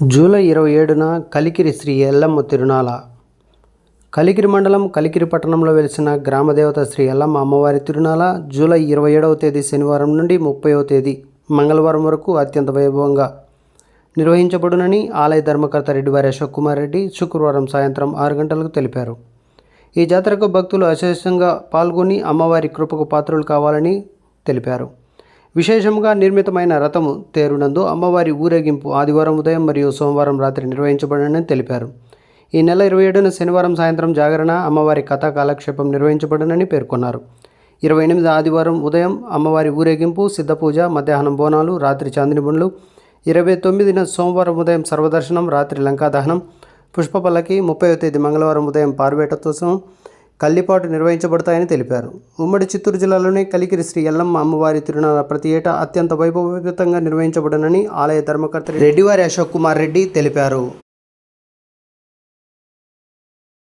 July ఇరవై ఏడున కలికిరి శ్రీ ఎల్లమ్మ తిరునాళ. కలికిరి మండలం కలికిరి పట్టణంలో వెలిసిన గ్రామదేవత శ్రీ ఎల్లమ్మ అమ్మవారి తిరునాళ జూలై ఇరవై ఏడవ తేదీ శనివారం నుండి ముప్పైవ తేదీ మంగళవారం వరకు అత్యంత వైభవంగా నిర్వహించబడునని ఆలయ ధర్మకర్త రెడ్డివారి అశోక్ కుమార్ రెడ్డి శుక్రవారం సాయంత్రం ఆరు గంటలకు తెలిపారు. ఈ జాతరకు భక్తులు అశేషంగా పాల్గొని అమ్మవారి కృపకు పాత్రులు కావాలని తెలిపారు. విశేషంగా నిర్మితమైన రథము తేరునందు అమ్మవారి ఊరేగింపు ఆదివారం ఉదయం మరియు సోమవారం రాత్రి నిర్వహించబడనని తెలిపారు. ఈ నెల ఇరవై ఏడున శనివారం సాయంత్రం జాగరణ అమ్మవారి కథా కాలక్షేపం నిర్వహించబడనని పేర్కొన్నారు. ఇరవై ఎనిమిది ఆదివారం ఉదయం అమ్మవారి ఊరేగింపు సిద్ధపూజ మధ్యాహ్నం బోనాలు రాత్రి చాందిని బొండ్లు ఇరవై తొమ్మిదిన సోమవారం ఉదయం సర్వదర్శనం రాత్రి లంకా దహనం పుష్పపల్లకి ముప్పైవ తేదీ మంగళవారం ఉదయం పార్వేటోత్సవం కల్లిపాటు నిర్వహించబడతాయని తెలిపారు. ఉమ్మడి చిత్తూరు జిల్లాలోని కలికిరి శ్రీ ఎల్లమ్మ అమ్మవారి తిరునాళ ప్రతి ఏటా అత్యంత వైభవయుతంగా నిర్వహించబడనని ఆలయ ధర్మకర్త రెడ్డివారి అశోక్ కుమార్ రెడ్డి తెలిపారు.